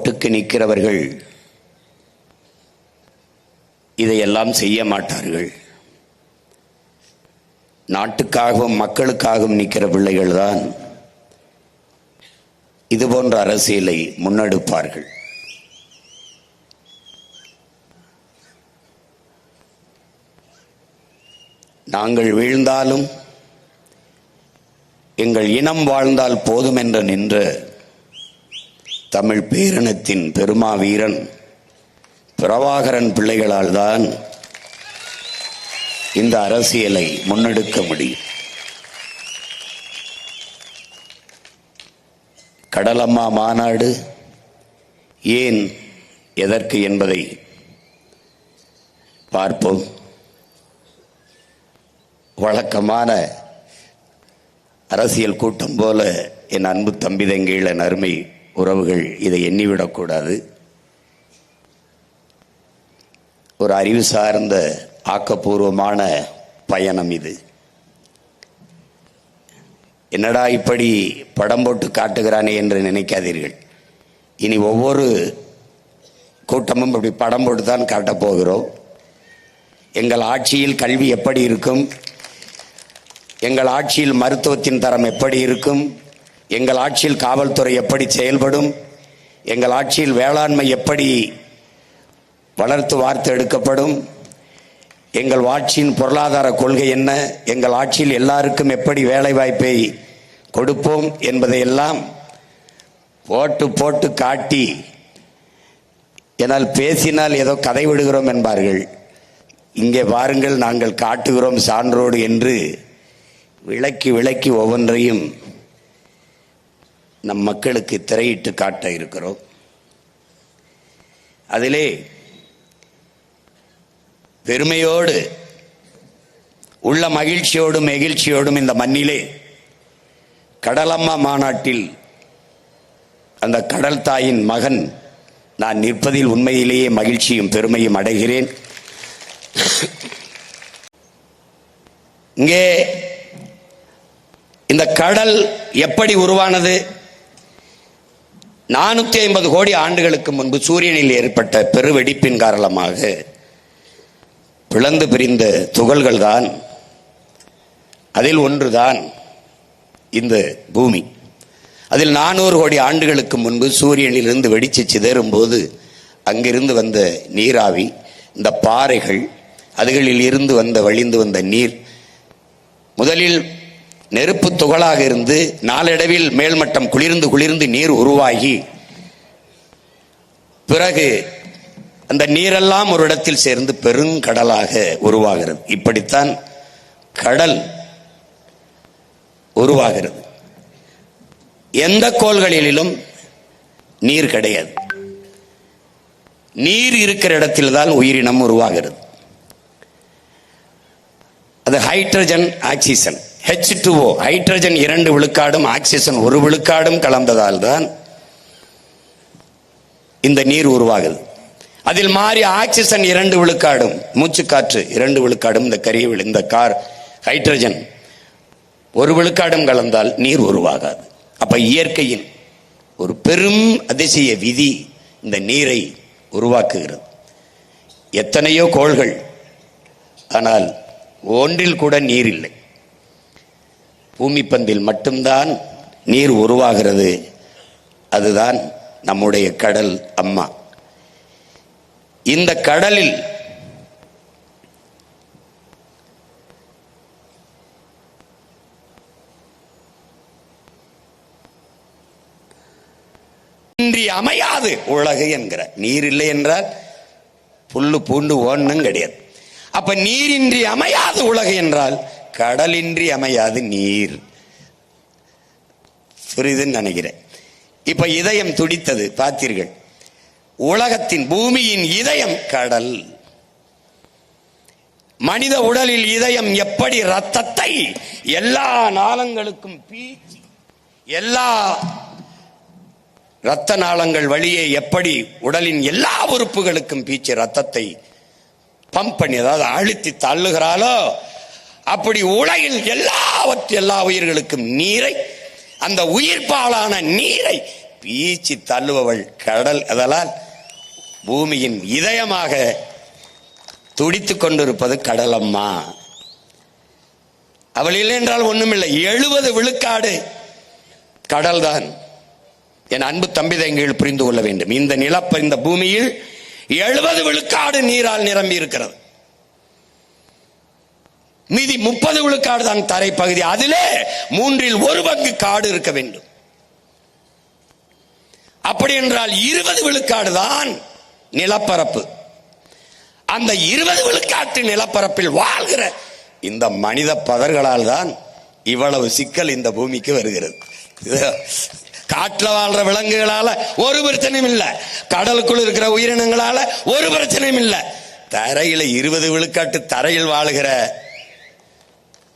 ஓட்டுக்கு நிற்கிறவர்கள் இதையெல்லாம் செய்ய மாட்டார்கள். நாட்டுக்காகவும் மக்களுக்காகவும் நிற்கிற பிள்ளைகள் தான் இது போன்ற அரசியலை முன்னெடுப்பார்கள். நாங்கள் வீழ்ந்தாலும் எங்கள் இனம் வாழ்ந்தால் போதும் என்று நின்று தமிழ் பேரினத்தின் பெருமா வீரன் பிரபாகரன் பிள்ளைகளால் தான் இந்த அரசியலை முன்னெடுக்க முடியும். கடலம்மா மாநாடு ஏன் எதற்கு என்பதை பார்ப்போம். வழக்கமான அரசியல் கூட்டம் போல என் அன்பு தம்பி தங்கைகள் என் அருமை உறவுகள் இதை எண்ணிவிடக்கூடாது. ஒரு அறிவு சார்ந்த ஆக்கப்பூர்வமான பயணம் இது. என்னடா இப்படி படம் போட்டு காட்டுகிறானே என்று நினைக்காதீர்கள். இனி ஒவ்வொரு கூட்டமும் இப்படி படம் போட்டு தான் காட்டப் போகிறோம். எங்கள் ஆட்சியில் கல்வி எப்படி இருக்கும்? எங்கள் ஆட்சியில் மருத்துவத்தின் தரம் எப்படி இருக்கும்? எங்கள் ஆட்சியில் காவல்துறை எப்படி செயல்படும்? எங்கள் ஆட்சியில் வேளாண்மை எப்படி வளர்த்து வார்த்து எடுக்கப்படும்? எங்கள் ஆட்சியின் பொருளாதார கொள்கை என்ன? எங்கள் ஆட்சியில் எல்லாருக்கும் எப்படி வேலை வாய்ப்பை கொடுப்போம் என்பதையெல்லாம் போட்டு போட்டு காட்டி என்னால் பேசினால் ஏதோ கதை விடுகிறோம் என்பார்கள். இங்கே பாருங்கள் நாங்கள் காட்டுகிறோம் சான்றோடு என்று விளக்கி விளக்கி ஒவ்வொன்றையும் நம் மக்களுக்கு திரையிட்டு காட்ட இருக்கிறோம். அதிலே பெருமையோடு உள்ள மகிழ்ச்சியோடும் நெகிழ்ச்சியோடும் இந்த மண்ணிலே கடலம்மா மாநாட்டில் அந்த கடல் தாயின் மகன் நான் நிற்பதில் உண்மையிலேயே மகிழ்ச்சியும் பெருமையும் அடைகிறேன். இங்கே இந்த கடல் எப்படி உருவானது? நானூற்றி ஐம்பது கோடி ஆண்டுகளுக்கு முன்பு சூரியனில் ஏற்பட்ட பெருவெடிப்பின் காரணமாக பிளந்து பிரிந்த துகள்கள் தான் அதில் ஒன்றுதான் இந்த பூமி. அதில் நானூறு கோடி ஆண்டுகளுக்கு முன்பு சூரியனிலிருந்து வெடிச்சு சிதறும் போது அங்கிருந்து வந்த நீராவி இந்த பாறைகள் அதுகளில் இருந்து வந்த வழிந்து வந்த நீர் முதலில் நெருப்பு துகளாக இருந்து நாளடைவில் மேல்மட்டம் குளிர்ந்து குளிர்ந்து நீர் உருவாகி பிறகு அந்த நீரெல்லாம் ஒரு இடத்தில் சேர்ந்து பெருங்கடலாக உருவாகிறது. இப்படித்தான் கடல் உருவாகிறது. எந்த கோள்களிலும் நீர் கிடையாது. நீர் இருக்கிற இடத்தில் தான் உயிரினம் உருவாகிறது. அது hydrogen oxygen H two O hydrogen இரண்டு விழுக்காடும் ஆக்சிஜன் ஒரு விழுக்காடும் கலந்ததால் தான் இந்த நீர் உருவாகுது. அதில் மாறி ஆக்சிஜன் இரண்டு விழுக்காடும் மூச்சுக்காற்று இரண்டு விழுக்காடும் இந்த கரிய இந்த கார் ஹைட்ரஜன் ஒரு விழுக்காடும் கலந்தால் நீர் உருவாகாது. அப்ப இயற்கையின் ஒரு பெரும் அதிசய விதி இந்த நீரை உருவாக்குகிறது. எத்தனையோ கோள்கள் ஆனால் ஒன்றில் கூட நீர் இல்லை. பூமி பந்தில் மட்டும்தான் நீர் உருவாகிறது. அதுதான் நம்முடைய கடல் அம்மா. இந்த கடலில் இன்றி அமையாது உலகு என்கிற. நீர் இல்லை என்றால் புல்லு பூண்டு ஓடணும் கிடையாது. அப்ப நீரின்றி அமையாது உலகு என்றால் கடலின்றி அமையாது நீர். புரியுதுன்னு நினைக்கிறேன். இப்ப இதயம் துடித்தது பார்த்தீர்கள். உலகத்தின் பூமியின் இதயம் கடல். மனித உடலில் இதயம் எப்படி ரத்தத்தை எல்லா நாளங்களுக்கும் பீச்சி எல்லா இரத்த நாளங்கள் வழியே எப்படி உடலின் எல்லா உறுப்புகளுக்கும் பீச்சி ரத்தத்தை பம்ப் பண்ணி அதாவது அழுத்தி தள்ளுகிறாளோ அப்படி உலகில் எல்லாவற்று எல்லா உயிர்களுக்கும் நீரை அந்த உயிர்ப்பாலான நீரை பீச்சி தள்ளுபவள் கடல் அதனால் பூமியின் இதயமாக துடித்துக் கொண்டிருப்பது கடலம்மா. அவள் இல்லை என்றால் ஒன்றுமில்லை எழுபது விழுக்காடு கடல்தான். என் அன்பு தம்பி தங்கிகள் புரிந்து கொள்ள வேண்டும். இந்த நிலப்ப இந்த பூமியில் எழுபது விழுக்காடு நீரால் நிரம்பி இருக்கிறது மீதி முப்பது விழுக்காடு தான் தரைப்பகுதி. அதிலே மூன்றில் ஒரு பங்கு காடு இருக்க வேண்டும். அப்படி என்றால் இருபது விழுக்காடு தான் நிலப்பரப்பு. அந்த இருபது விழுக்காட்டு நிலப்பரப்பில் வாழ்கிற இந்த மனித பதர்களால் தான் இவ்வளவு சிக்கல் இந்த பூமிக்கு வருகிறது. காட்டில் வாழ்ற விலங்குகளால ஒரு பிரச்சனையும் இல்லை. கடலுக்குள் இருக்கிற உயிரினங்களால ஒரு பிரச்சனையும் இல்லை. தரையில இருபது விழுக்காட்டு தரையில் வாழுகிற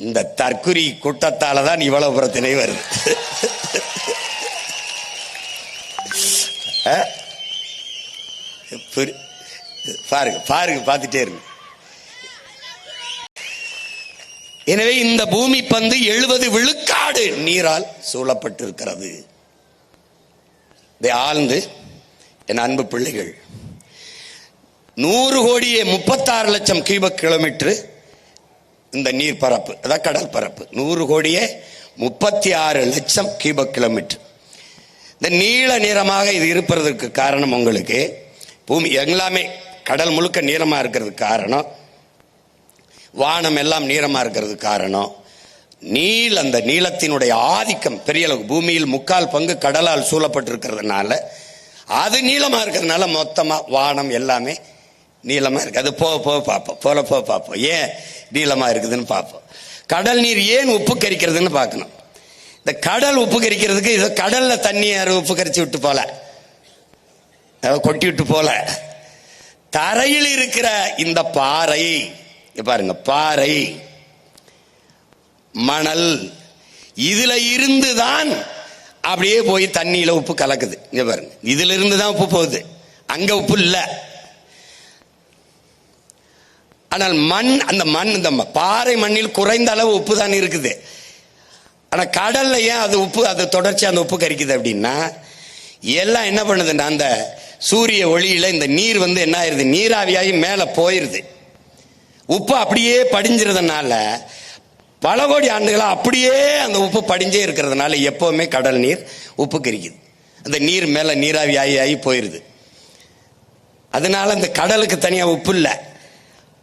இந்த தற்குறி கூட்டத்தால தான் இவ்வளவு பிரச்சனை வருது புரி- பாருங்க பாருங்க பார்த்துட்டே இருங்க. எனவே இந்த பூமி பந்து எழுபது விழுக்காடு நீரால் சூழப்பட்டிருக்கிறது. இதை ஆழ்ந்து என் அன்பு பிள்ளைகள் நூறு கோடியே முப்பத்தாறு லட்சம் கியூபக் கிலோமீட்டர் இந்த நீர் பரப்பு அதான் கடல் பரப்பு. நூறு கோடியே முப்பத்தி ஆறு லட்சம் கியூபக் கிலோமீட்டர் இந்த நீல நிறமாக இது இருப்பதற்கு காரணம் உங்களுக்கு. பூமி எல்லாமே கடல் முழுக்க நீளமாக இருக்கிறதுக்கு காரணம். வானம் எல்லாம் நீளமாக இருக்கிறதுக்கு காரணம். நீல் அந்த நீளத்தினுடைய ஆதிக்கம் பெரிய அளவு பூமியில் முக்கால் பங்கு கடலால் சூழப்பட்டிருக்கிறதுனால அது நீளமாக இருக்கிறதுனால மொத்தமாக வானம் எல்லாமே நீளமாக இருக்குது அது போக போக பார்ப்போம். போல போக பார்ப்போம். ஏன்? நீளமா இருக்குதுன்னு பார்ப்போம். கடல் நீர் ஏன் உப்பு கரிக்கிறதுன்னு பார்க்கணும். இந்த கடல் உப்பு கரிக்கிறதுக்கு இது கடல்ல தண்ணி யாரும் உப்பு கரிச்சு விட்டு போல? கொட்டி விட்டு போல. தரையில் இருக்கிற இந்த பாறை பாருங்க பாறை மணல் இதுல இருந்து தான் அப்படியே போய் தண்ணியில உப்பு கலக்குது. இங்க பாருங்க இதுல இருந்து தான் உப்பு போகுது. அங்க உப்பு இல்லை. ஆனால் மண் அந்த மண் இந்த பாறை மண்ணில் குறைந்த அளவு உப்பு தான் இருக்குது. ஆனால் கடல்ல ஏன் அது உப்பு அது தொடர்ச்சி அந்த உப்பு கரிக்குது அப்படின்னா எல்லாம் என்ன பண்ணுதுன்னா அந்த சூரிய ஒளியில இந்த நீர் வந்து என்ன ஆயிருது நீராவியாகி மேலே போயிருது. உப்பு அப்படியே படிஞ்சிருந்தனால பல கோடி ஆண்டுகளாக அப்படியே அந்த உப்பு படிஞ்சே இருக்கிறதுனால எப்போவுமே கடல் நீர் உப்பு கரிக்குது. அந்த நீர் மேலே நீராவி ஆகி ஆகி போயிருது. அதனால அந்த கடலுக்கு தனியாக உப்பு இல்லை.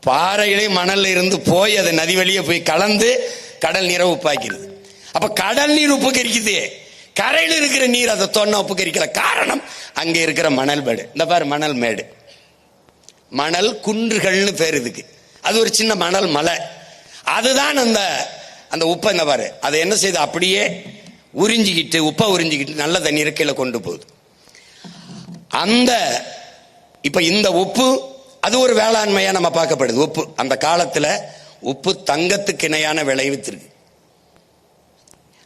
பாறையிலே மணல்ல இருந்து போய் அது நதி வழியே போய் கலந்து கடல் நீரை உப்பாக்கிறது அப்ப கடல் நீர் உப்புக்கரிக்குது கரையில் இருக்கிற நீர் அதை தொன்ன உப்புக்கரிக்கல காரணம் அங்க இருக்கிற மணல் மேடு. இந்த பாரு மணல் மேடு. மணல் குன்றுகள்னு பேர் இதுக்கு. அது ஒரு சின்ன மணல் மலை. அதுதான் அந்த அந்த உப்பை இந்த பாரு. அதை என்ன செய்யுது அப்படியே உறிஞ்சிக்கிட்டு உப்பை உறிஞ்சிக்கிட்டு நல்ல தண்ணீரை கீழே கொண்டு போகுது. அந்த இப்ப இந்த உப்பு அது ஒரு வேளாண்மையா நம்ம பார்க்கப்படுது. உப்பு அந்த காலத்தில் உப்பு தங்கத்துக்கு இணையான விளைவித்திருக்கு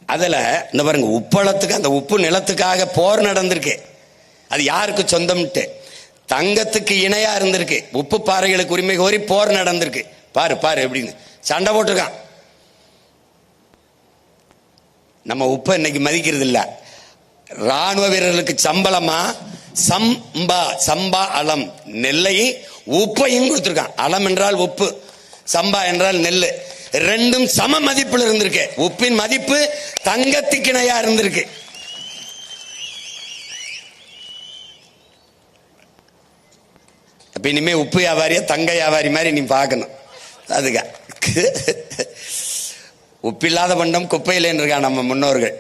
அதில் இந்த பாருங்க உப்பளத்துக்கு அந்த உப்பு நிலத்துக்காக போர் நடந்திருக்கு. அது யாருக்கு சொந்தம்ட்டு? தங்கத்துக்கு இணையா இருந்திருக்கு. உப்பு பாறைகளுக்கு உரிமை கோரி போர் நடந்திருக்கு. பாரு பாரு எப்படின்னு. சண்டை போட்டிருக்கான். நம்ம உப்பை இன்னைக்கு மதிக்கிறது இல்லை ராணுவ வீரர்களுக்கு சம்பளமா சம்பா சம்பா அலம் நெல்லையும் உப்பையும் கொடுத்துருக்கான். அலம் என்றால் உப்பு சம்பா என்றால் நெல் ரெண்டும் சம மதிப்பில் இருந்திருக்கு. உப்பின் மதிப்பு தங்கத்துக்கிணையா இருந்திருக்கு. அப்ப இனிமே உப்பு வியாபாரியா தங்க வியாபாரி மாதிரி நீ பார்க்கணும். அதுக்கா உப்பில்லாத பண்டம் குப்பையில் இருக்கான் நம்ம முன்னோர்கள்.